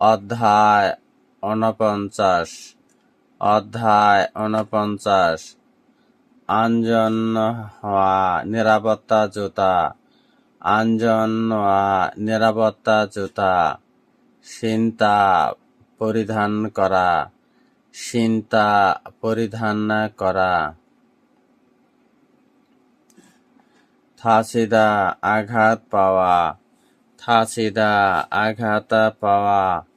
অধ্যায় ঊনপঞ্চাশ। অধ্যায় ঊনপঞ্চাশ। আঞ্জন হওয়া নিরাপত্তা জুতা। আঞ্জন হওয়া নিরাপত্তা জুতা। চিন্তা পরিধান করা। চিন্তা পরিধান করা। থাসিদা আঘাত পাওয়া। থাসিদা আঘাত পাওয়া।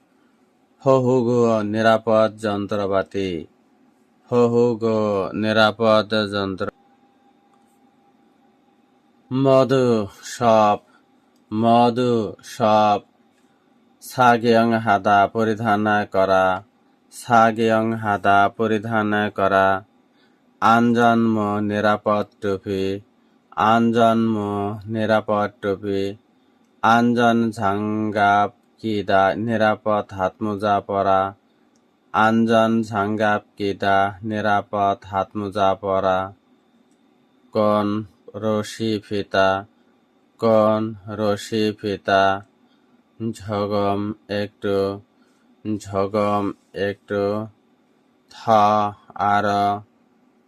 হহুগো নিরাপদ যন্ত্রপাতি। হহুগো নিরাপদ যন্ত্র মধু সপ মধু সপ। সাগিয়ং হাদা পরিধান করা, সাগিয়ং হাদা পরিধান করা। আনজন্ম নিরাপদ টুপি আনজন্ম নিরাপদ টুপি। আঞ্জন ঝাঙ্গাপ কিদা নিরাপদ হাতমোজা পরা আঞ্জন ঝাঙ্গাপ কিদা নিরাপদ হাতমোজা পরা কোন রশি ফিতা, কোন রশি ফিতা। ঝগম একটু ঝগম একটু। থ আর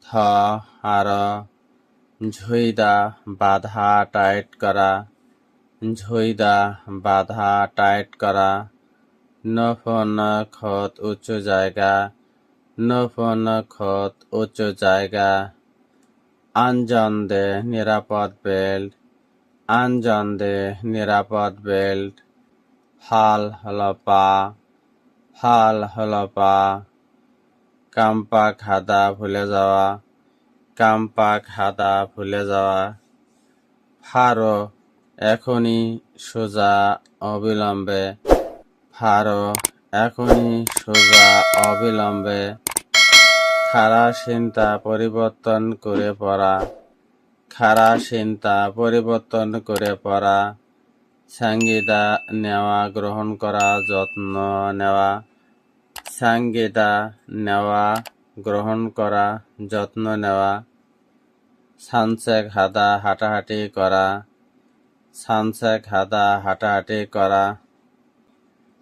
থ আর। ঝুইদা, বাধা টাইট করা। ঝুইদা, বাধা টাইট করা, নফন খত উঁচু জায়গা, নফন খত উঁচু জায়গা আঞ্জন দে নিরাপদ বেল্ট আঞ্জন দে নিরাপদ বেল্ট ফাল হল পা ফাল হল পা, কাম্পা খাদা ভুলে যাওয়া, কাম্পা খাদা ভুলে যাওয়া, ফারো এখনই সোজা অবিলম্বে ফারো, এখনই সোজা অবিলম্বে খারা চিন্তা পরিবর্তন করে পড়া খারা চিন্তা পরিবর্তন করে পড়া সঙ্গীতা নেওয়া গ্রহণ করা, যত্ন নেওয়া সঙ্গীতা নেওয়া গ্রহণ করা, যত্ন নেওয়া, সানসেক হাদা হাঁটাহাঁটি করা সানসেক হাদা হাঁটাহাঁটি করা,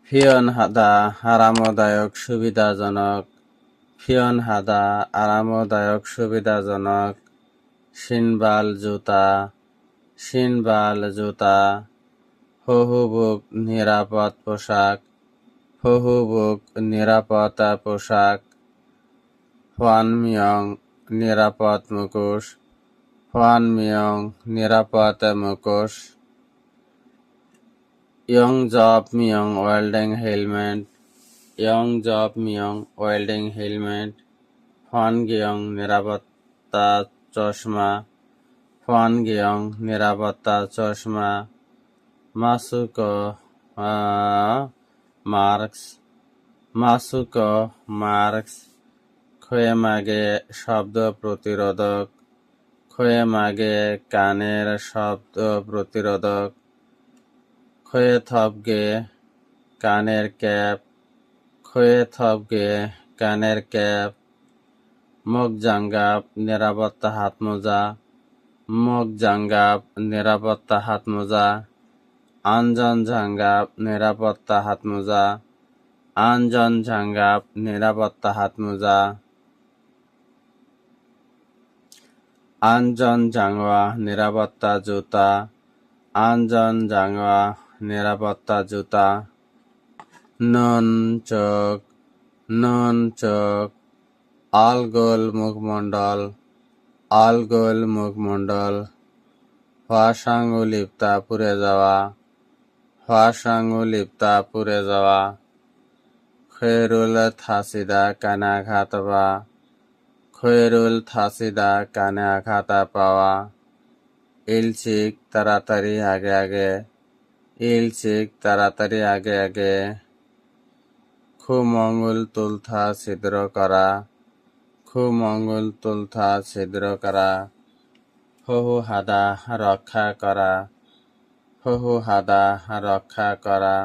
ফিয়ন হাদা আরামদায়ক, সুবিধাজনক, ফিয়ন হাদা আরামদায়ক, সুবিধাজনক, সিনবাল জুতা সিনবাল জুতা, হহুবুক নিরাপদ পোশাক, হহুবুক নিরাপত্তা পোশাক হোয়ান মিয়ং নিরাপদ মুখোশ মিয়ং নিরাপদ মুখোশ। ইয়ং জব মিয়ং ওয়েল্ডিং হেলমেট ইয়ং জব মিয়ং ওয়েল্ডিং হেলমেট ফন গিয়ং নিরাপত্তা চশমা ফন গিয়ং নিরাপত্তা চশমা মাসুক মার্কস মাসুক মার্কস ক্ষয়ে মাগে শব্দ প্রতিরোধক ক্ষয়ে মাগে কানের শব্দ প্রতিরোধক ক্ষয়ে থপগে কানের ক্যাপ ক্ষয়ে থপগে কানের ক্যাপ মুখ জাঙ্গাপ নিরাপত্তা হাত মোজা মুখ জাঙ্গাপ নিরাপত্তা হাত মোজা আঞ্জন ঝাঙ্গাপ নিরাপত্তা হাত মোজা আঞ্জন ঝাঙ্গাপ নিরাপত্তা হাত মোজা আঞ্জন জাঙ্গা নিরাপত্তা জুতা আঞ্জন জাঙ্গা নিরাপত্তা জুতা। নুন চোখ আলগোল মুখমণ্ডল আলগোল মুখমণ্ডল। হওয়াসাঙ্গুলিপ্তা পুড়ে যাওয়া হওয়াসাঙ্গুলিপ্তা পুড়ে যাওয়া। খৈরুল থাসিদা কানে আঘাত বা খৈরুল থাসিদা কানে আঘাত পাওয়া। ইলচিক তাড়াতাড়ি আগে আগে ইলচিক তাড়াতাড়ি আগে আগে খুমঙ্গুল তুলথা ছিদ্র করা খুমঙ্গুল তুলথা ছিদ্র করা হহু হাদা রক্ষা করা হহু হাদা রক্ষা করা,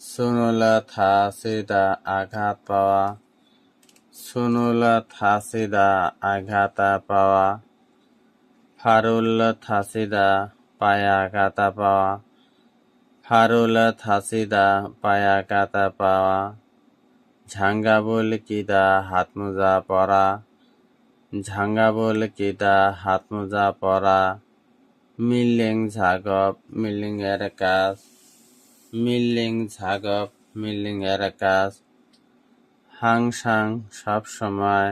সুনুল থাসিদা আঘাত পাওয়া, সুনুল থাসিদা আঘাত পাওয়া ফারুল থাসিদা পায়ে আঘাত পাওয়া হারুল থাসিদা, পায়া কাতা পাওয়া ঝাঙ্গাবুল কিদা হাত মোজা পরা ঝাঙ্গাবুল কিদা হাত মোজা পরা, মিল্লিং ঝাগপ মিল্লিং এর কাজ, মিল্লিং ঝাগপ মিল্লিং এর কাজ। হাংসাং সব সময়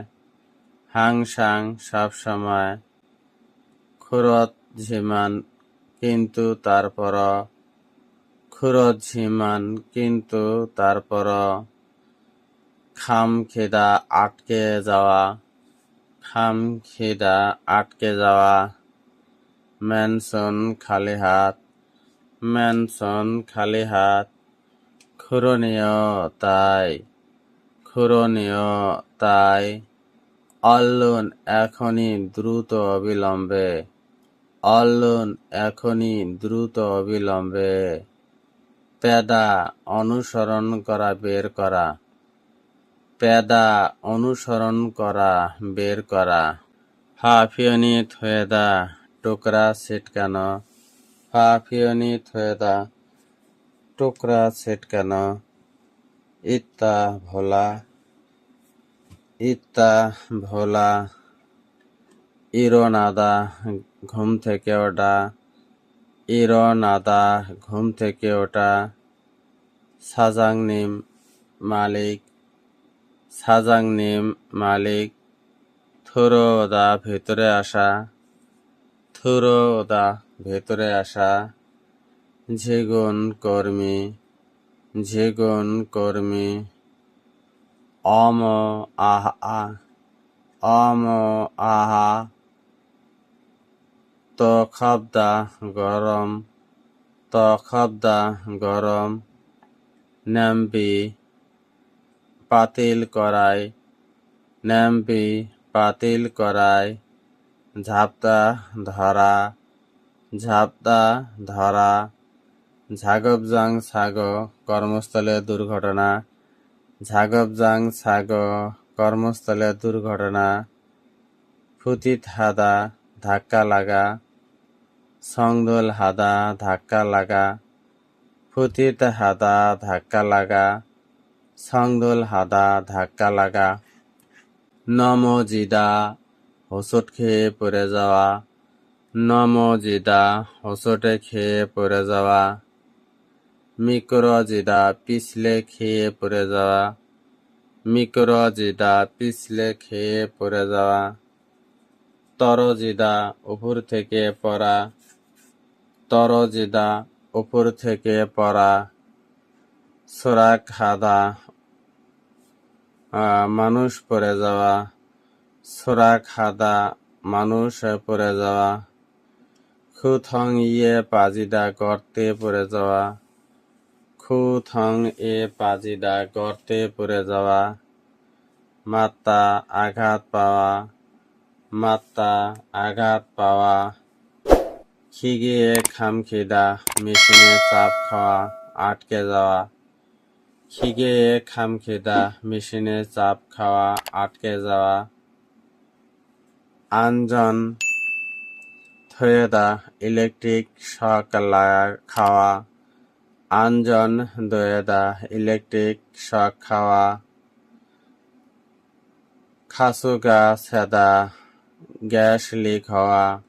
হাংসাং সব সময়। খুরত ঝিমান, কিন্তু তারপর খুরত ঝিমান কিন্তু তারপর খাম খেদা আটকে যাওয়া খাম খেদা আটকে যাওয়া, ম্যানসন খালি হাত, ম্যানসন খালি হাত, খুরনীয় তাই খুরনীয় তাই, অল্লুন এখনই দ্রুত অবিলম্বে, অল্লুন এখনই দ্রুত অবিলম্বে। পেদা অনুসরণ করা, বের করা। পেদা অনুসরণ করা, বের করা। হাফিয়নি থয়েদা টুকরা ছিটকানো। হাফিয়নি থয়েদা টুকরা ছিটকানো। ইত্তা ভোলা ইত্তা ভোলা। ইরনাদা ঘুম থেকে ওঠা। ইরনাদা ঘুম থেকে ওঠা সাজাং নিম মালিক সাজাং নিম মালিক, থুরো ওদা ভেতরে আসা, থুরো ওদা ভেতরে আসা, ঝেগুন কর্মী ঝেগুন কর্মী, অম আহা অম আহা তখাবদা গরম তখাবদা গরম, নাম্বি পাতিল করাই, নাম্বি পাতিল করাই, ঝাপদা ধরা ঝাপদা ধরা, ঝাগবজাং ছাগ কর্মস্থলে দুর্ঘটনা, ঝাগবজাং ছাগ কর্মস্থলে দুর্ঘটনা ফুতিত হাদা ধাক্কা লাগা সংদোল হাদা ধাক্কা লাগা, ফুতিত হাদা ধাক্কা লাগা, সংদোল হাদা ধাক্কা লাগা। নমজিদা হোসট খেয়ে পড়ে যাওয়া। নমজিদা হোসটে খেয়ে পড়ে যাওয়া। মিক্রজিদা পিছলে খেয়ে পড়ে যাওয়া। মিক্রজিদা পিছলে খেয়ে পড়ে যাওয়া। তরজিদা উপর থেকে পড়া। তরজিদা উপর থেকে পড়া আহ, মানুষ পড়ে যাওয়া সোরাক হাদা মানুষ পড়ে যাওয়া খুথং ইয়ে পাজিদা গর্তে পড়ে যাওয়া খুথং এ পাজিদা গর্তে পড়ে যাওয়া মাত্তা আঘাত পাওয়া মাত্তা আঘাত পাওয়া খিগিয়ে খামখিদা মেশিনে চাপ খাওয়া, আটকে যাওয়া। খিগিয়ে খামখিদা মেশিনে চাপ খাওয়া, আটকে যাওয়া। আঞ্জন থয়েদা ইলেকট্রিক শক খাওয়া। আঞ্জন দয়েদা, ইলেকট্রিক শক খাওয়া। খাসুগা, সেদা, গ্যাস লিক হওয়া।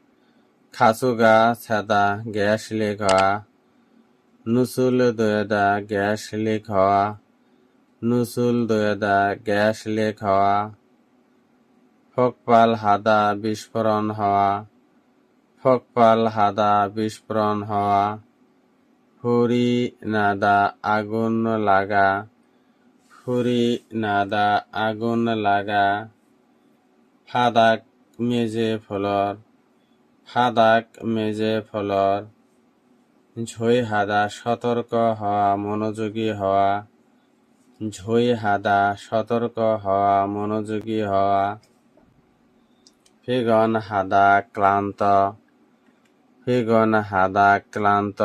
খাসুগা সেদা গ্যাস লিক হওয়া নুসুল দয়েদা, গ্যাস লিক হওয়া নুসুল দয়েদা, গ্যাস লিক হওয়া ফকপাল হাদা, বিস্ফোরণ হওয়া, ফকপাল হাদা, বিস্ফোরণ হওয়া হুরি নাদা, আগুন লাগা হুরি নাদা, আগুন লাগা, ফাদাক মেজে ফলর ফাদাক মেজে ফলর, ঝই হাদা সতর্ক হওয়া মনোযোগী হওয়া, ঝই হাদা সতর্ক হওয়া মনোযোগী হওয়া, ফিগন হাদা ক্লান্ত, ফিগন হাদা ক্লান্ত,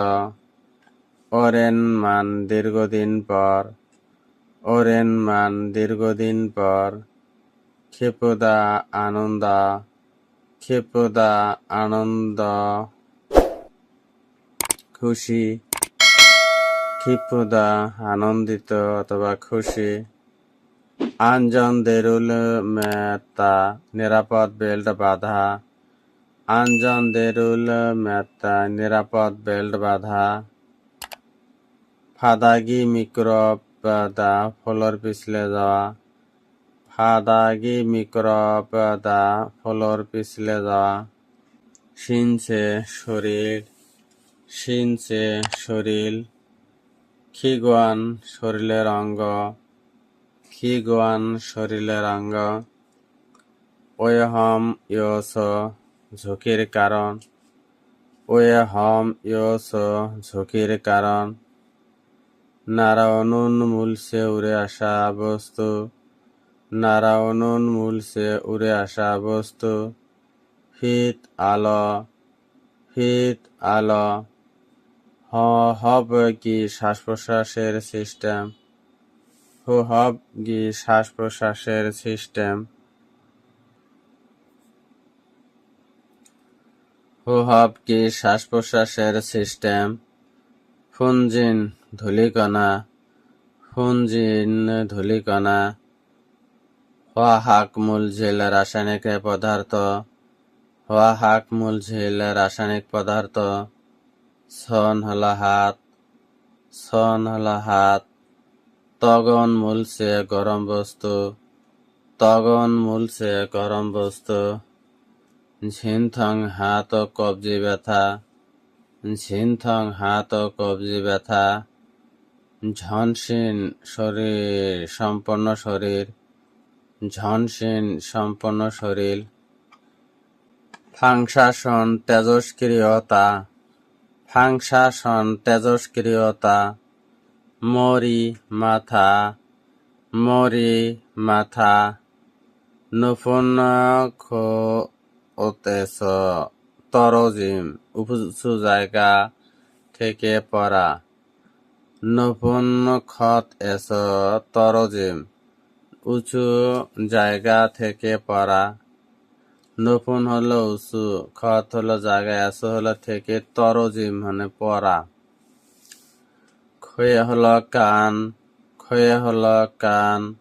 ওরেন মান দীর্ঘদিন পর, ওরেন মান দীর্ঘদিন পর ক্ষেপদা আনন্দ ক্ষেপদা আনন্দ, খুশি, ক্ষিপ্রদা, আনন্দিত অথবা খুশি আঞ্জন দেরুল মেতা নিরাপদ বেল্ট বাঁধা আঞ্জন দেরুল মেতা নিরাপদ বেল্ট বাঁধা, ফাদাগি মিক্রব ফলর পিছলে যাওয়া ফাদাগি মিক্রপদা ফলর পিছলে যাওয়া শিনছে শরীর শিনছে শরীর খিগুয়ান শরীরের অঙ্গ খিগুয়ান শরীরের অঙ্গ ওয়হম ইয়স ঝুঁকির কারণ। ওয়হম ইয়স ঝুঁকির কারণ। নারায়ণুন মূলসে উড়ে আসা বস্তু। নারায়ণুন মূলসে উড়ে আসা বস্তু। হিত আল হিত আল। হব কি শ্বাস প্রশ্বাসের সিস্টেম? হু, হব কি শ্বাস প্রশ্বাসের সিস্টেম? হু, হব কি শ্বাস প্রশ্বাসের সিস্টেম? ফুনজিন ধূলিকণা ফুনজিন ধূলিকণা। হওয়া হাক মূল ঝিল রাসায়নিক পদার্থ। হওয়া হাক মূল ঝিল রাসায়নিক পদার্থ। সন হল হাত। সন হল হাত। তগন মূলসে গরম বস্তু। তগন মূলসে গরম বস্তু। ঝিনথং হাত ও কবজি ব্যথা। ঝিনথং হাত ও কবজি ব্যথা। ঝনসিন শরীর, সম্পন্ন শরীর। ঝনসিন সম্পন্ন শরীর। ফাংশাসন তেজস্ক্রিয়তা ফাংশাসন তেজস্ক্রিয়তা মরি মাথা। মরি মাথা। নফুন ওতেস তরজিম, উঁচু জায়গা থেকে পড়া। নফুন খত এস তরজিম। উঁচু জায়গা থেকে পড়া। নফুন হলো উঁচু, খত হলো জায়গা এস হলো থেকে তরজিম মানে পড়া। খয়ে হলো কান, খয়ে হলো কান।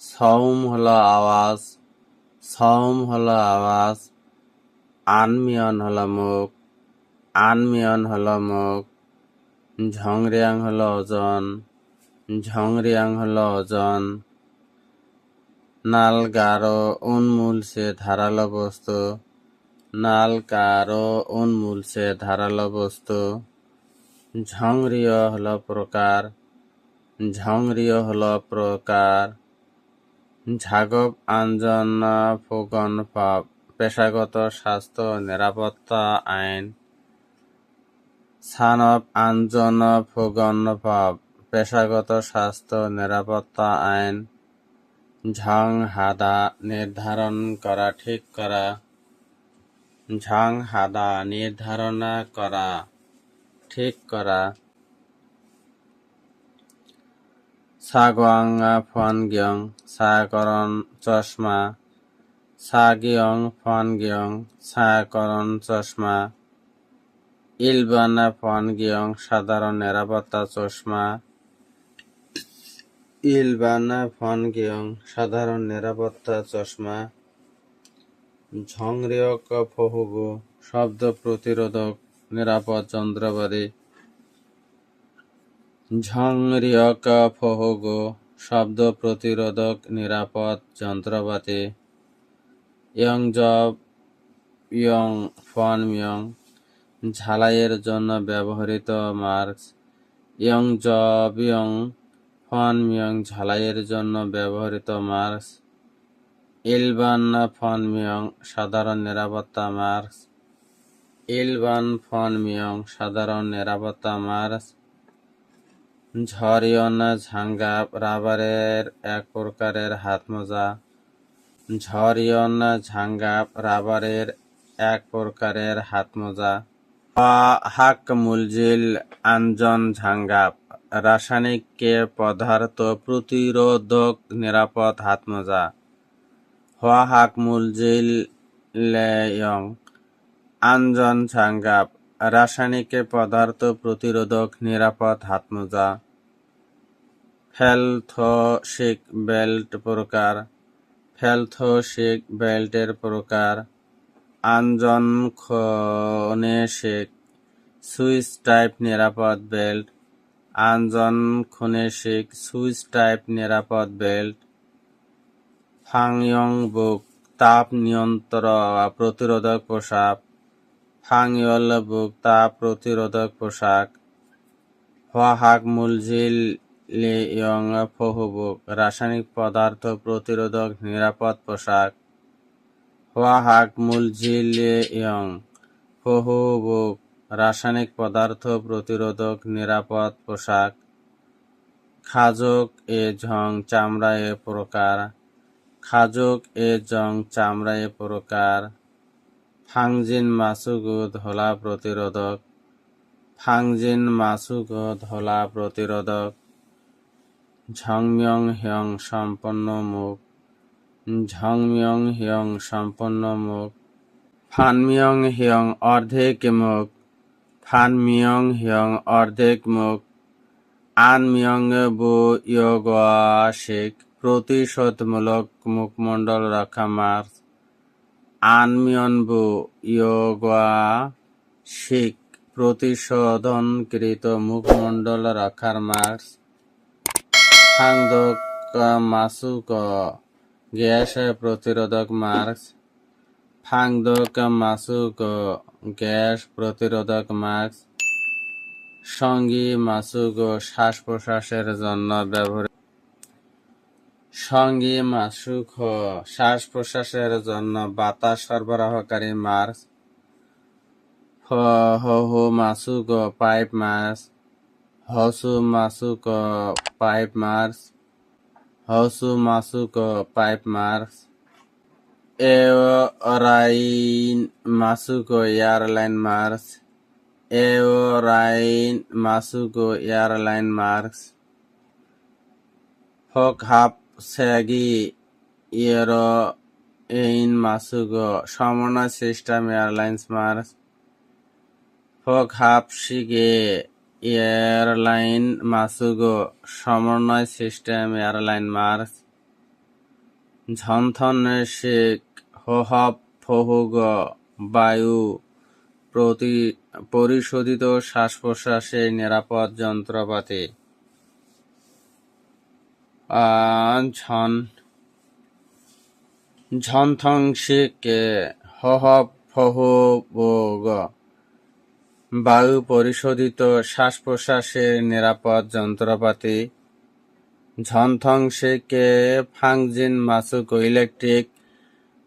সৌম হলো আওয়াজ সৌম হলো আওয়াজ। আনমিয়ন হলো মুখ, আনমিয়ন হলো মুখ। ঝংরিয়াং হলো ওজন, ঝংরিয়াং হলো ওজন। নাল গারো উন্মূল সে ধারালো বস্তু। নাল কারও উন্মূল সে ধারালো বস্তু। ঝংরিয় হলো প্রকার ঝংরিয় হলো প্রকার। ঝাগব আঞ্জন ফুগন পাপ, পেশাগত স্বাস্থ্য নিরাপত্তা আইন। সানব আঞ্জন ফুগন পাপ, পেশাগত স্বাস্থ্য নিরাপত্তা আইন। ঝং হাদা নির্ধারণ করা ঠিক করা। ঝং হাদা নির্ধারণ করা ঠিক করা। সাগোয়াং ফনগিয়ং ছায়াকরণ চশমা। সাগিয়ং, ফনগিয়ং ছায়াকরণ চশমা। ইলবানা, ফনগিয়ং, সাধারণ নিরাপত্তা চশমা। ইলবানা ফনগিয়ং সাধারণ নিরাপত্তা চশমা ঝংরিয়ক ফহুগু শব্দ প্রতিরোধক নিরাপদ যন্ত্রপাতি ঝংরিয়ক ফহুগু শব্দ প্রতিরোধক নিরাপদ যন্ত্রপাতি ইয়ং জব, ইয়ং ফন মিয়ং, ঝালাইয়ের জন্য ব্যবহৃত মার্কস, ইয়ং জব, ইয়ং ফন মিয়ং ঝালাইয়ের জন্য ব্যবহৃত মার্কস ইলবান ফন মিয়ং সাধারণ নিরাপত্তা মার্কস ইলবান ফন মিয়ং সাধারণ নিরাপত্তা মার্কস ঝরিয়ন ঝাঙ্গাপ রাবারের এক প্রকারের হাতমোজা ঝরিয়ন ঝাঙ্গাপ রাবারের এক প্রকারের হাতমোজা হাক মুলজিল আঞ্জন ঝাঙ্গাপ রাসায়নিক কে পদার্থ প্রতিরোধক নিরাপদ হাতমোজা হওয়া হাক মুলজিল লেয়ং আঞ্জন ঝাঙ্গাপ রাসায়নিক পদার্থ প্রতিরোধক নিরাপদ হাতমোজা ফেলথোসিক বেল্ট প্রকার। ফেলথোসিক বেল্টের প্রকার। আঞ্জনখনেসিক সুইচ টাইপ নিরাপদ বেল্ট। আঞ্জনখনেসিক সুইচ টাইপ নিরাপদ বেল্ট, ফাংয়ং বুক তাপ নিয়ন্ত্রণ প্রতিরোধক পোশাক, ফাংয়ল বুক তাপ প্রতিরোধক পোশাক, হোয়াহাক মুলজিল লিয়ং ফহুবুক রাসায়নিক পদার্থ প্রতিরোধক নিরাপদ পোশাক, হোয়াহাক মুলজিল লিয়ং ফহুবুক রাসায়নিক পদার্থ প্রতিরোধক নিরাপদ পোশাক, খাজক এ ঝং চামড়া এ প্রকার, খাজক এ জং চামড়া এ প্রকার, ফাংজিন মাসুগু ধলা প্রতিরোধক, ফাংজিন মাসুগু ধলা প্রতিরোধক ঝংমিয়ং হিয়ং সম্পন্ন মুখ ঝংমিয়ং হিয়ং সম্পন্ন মুখ ফানমিয়ং হিয়ং অর্ধেক মুখ ফানমিয়ং হিয়ং অর্ধেক মুখ আনমিয়ং বু ইয়োগাশিক প্রতিশোধমূলক মুখমণ্ডল রক্ষা মার্চ আনমিয়নবু ইয়োগা শিক প্রতিশোধনকৃত মুখমণ্ডল রক্ষার মার্চ ফাংদক মাসুক গ্যাস প্রতিরোধক মার্চ ফাংদক মাসুক গ্যাস, প্রতিরোধক মাস্ক, সঙ্গী, মাসুক ও শ্বাস প্রশ্বাসের জন্য ব্যবহৃত সঙ্গী, মাসুক ও শ্বাস প্রশ্বাসের জন্য বাতাস সরবরাহকারী মাস্ক হহু মাসুক ও পাইপ মাস্ক, হসু, মাসুক ও পাইপ মার্স হসু, মাসুক ও পাইপ মার্স এওরাইন মাসুক এয়ারলাইন মার্স এওরাইন মাসুক এয়ারলাইন মার্স ফক হাফ সেগি ইয়েরো এইন মাসুক সমন্বয় সিস্টেম এয়ারলাইন্স মার্স ফক হাফ শিগে এয়ারলাইন মাসুগো সমন্বয় সিস্টেম এয়ারলাইন মার্স ঝন্থন শেখ হোহব ফহুগ, বায়ু প্রতি পরিশোধিত শ্বাস প্রশ্বাসের নিরাপদ যন্ত্রপাতি। ঝন ঝন্থং শেখ হহব ফহুগ, বায়ু পরিশোধিত শ্বাস প্রশ্বাসের নিরাপদ যন্ত্রপাতি। ঝনথং শেকে ফাংজিন মাসুক ইলেকট্রিক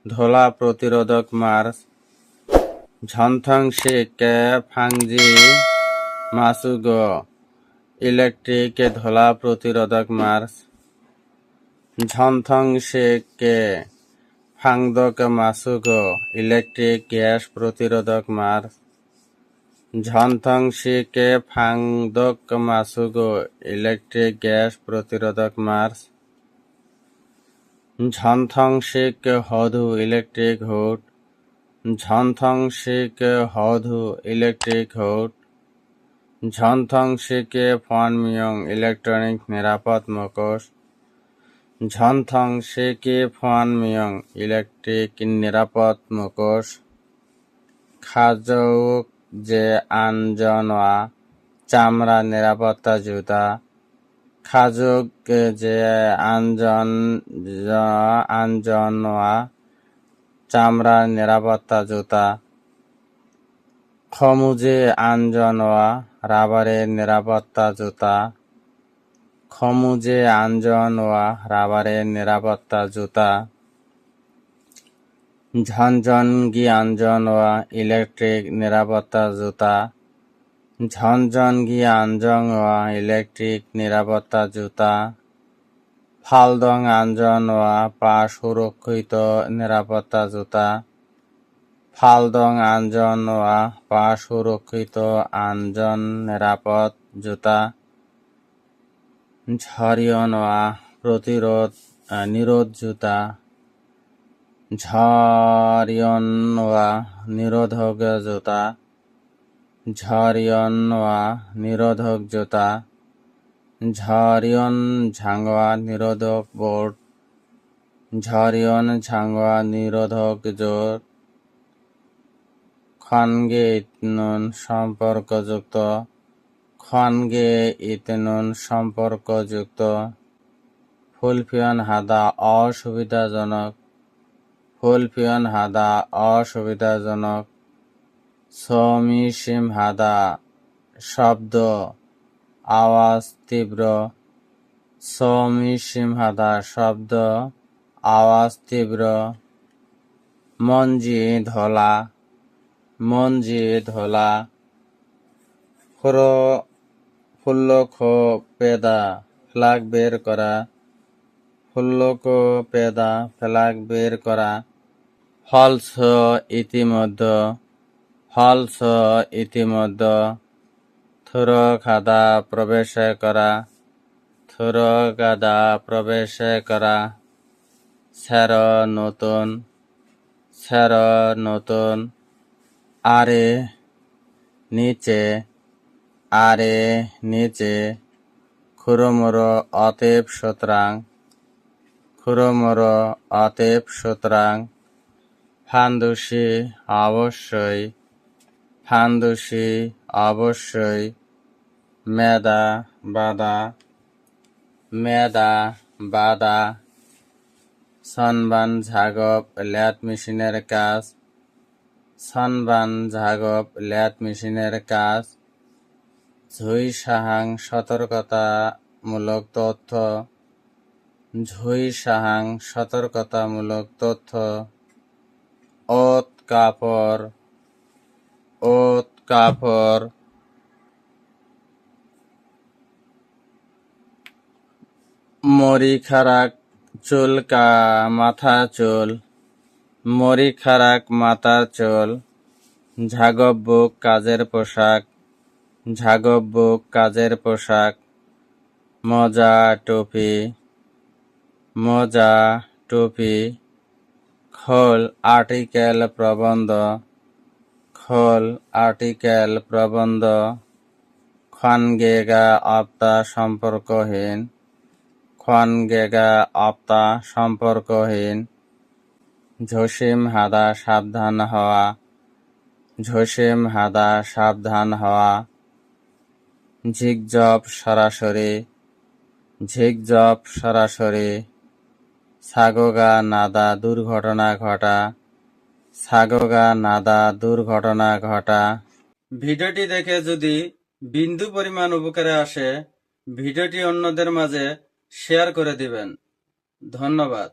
ধোলা প্রতিরোধক মার্স ঝনথং শেকে ফাংজি মাসুগ ইলেকট্রিক ধোলা প্রতিরোধক মার্স ঝনথং শেকে ফাংদক মাসুগ ইলেকট্রিক গ্যাস প্রতিরোধক মার্স ঝনথং শিকে ফাংদক মাসুগো, ইলেকট্রিক গ্যাস প্রতিরোধক মার্স। ঝনথং শিক হধু, ইলেকট্রিক হুড ঝনথং শিক হধু, ইলেকট্রিক হুড ঝনথং শিকে ফনমিয়ং ইলেকট্রনিক নিরাপদ মুখোশ ঝনথং শিকে ফনমিয়ং ইলেকট্রিক নিরাপদ মুখোশ খাজৌক যে আনজনওয়া, চামড়া, নিরাপত্তা জুতা, খাজুক, যে আনজন আনজনওয়া, চামড়া, নিরাপত্তা জুতা, খমুজে আনজনওয়া রাবারের নিরাপত্তা জুতা, খমুজে আনজনওয়া রাবারের নিরাপত্তা জুতা ঝনঝনগি আনজনওয়া ইলেকট্রিক নিরাপত্তা জুতা। ঝনঝনগি আনজংওয়া ইলেকট্রিক নিরাপত্তা জুতা। ফালদং আনজনওয়া পা সুরক্ষিত নিরাপত্তা জুতা। ফালদং আনজনওয়া পা সুরক্ষিত আঞ্জন নিরাপদ জুতা। ঝরিয়নওয়া প্রতিরোধ নিরোধ জুতা। ঝরিয়নওয়া নিরোধক জুতা ঝরিয়ন ওয়া নিরোধক জোতা ঝরিয়ন ঝাঙ্গোয়া নিরোধক বোর্ড ঝরিয়ন ঝাঙ্গোয়া নিরোধক জোট খনগে ইতনুন সম্পর্কযুক্ত খনগে ইতনুন সম্পর্কযুক্ত ফুলফিয়ন হাদা অসুবিধাজনক ফুলফিয়ন হাদা, অসুবিধাজনক। সমিসিম হাদা, শব্দ, আওয়াজ তীব্র। সমিসিম হাদা, শব্দ, আওয়াজ তীব্র। মঞ্জি ধলা মঞ্জি ধলা। ফুরো ফুল্লক পেদা, ফ্লাগ বের করা। ফুল্লক পেদা, ফ্লাগ বের করা। ফলস ইতিমধ্যে ফলস ইতিমধ্যে থুর খাদা প্রবেশ করা, থুর গাদা প্রবেশ করা। স্যার নতুন স্যার নতুন, আরে নিচে আরে নিচে, খুরমর অতএব সুতরাং, খুরমর অতএব সুতরাং। ফান্দুসি অবশ্যই ফান্দুসি অবশ্যই, মেদা বাদা মেদা বাদা, সনবান ঝাগব ল্যাট মেশিনের কাজ, সনবান ঝাগব ল্যাট মেশিনের কাজ, ঝুই সাহাং সতর্কতামূলক তথ্য, ঝুই সাহাং সতর্কতামূলক তথ্য ওত কাপড় ওত কাপড় মরি খারাক চুল কা মাথা চুল, মরি খারাক মাথার চুল। ঝাগব বুক কাজের পোশাক ঝাগব বুক কাজের পোশাক। মজা টুপি মজা টুপি। খোল আর্টিকেল প্রবন্ধ, খোল আর্টিকেল প্রবন্ধ, খনগেগা আপ্তা সম্পর্কহীন, খনগেগা আপ্তা সম্পর্কহীন, ঝসিম হাদা সাবধান হওয়া, ঝসিম হাদা সাবধান হওয়া ঝিকজপ সরাসরি ঝিকজপ সরাসরি। সাগোগা নাদা দুর্ঘটনা ঘটা। সাগোগা নাদা দুর্ঘটনা ঘটা। ভিডিওটি দেখে যদি বিন্দু পরিমাণ উপকারে আসে, ভিডিওটি অন্যদের মাঝে শেয়ার করে দিবেন। ধন্যবাদ।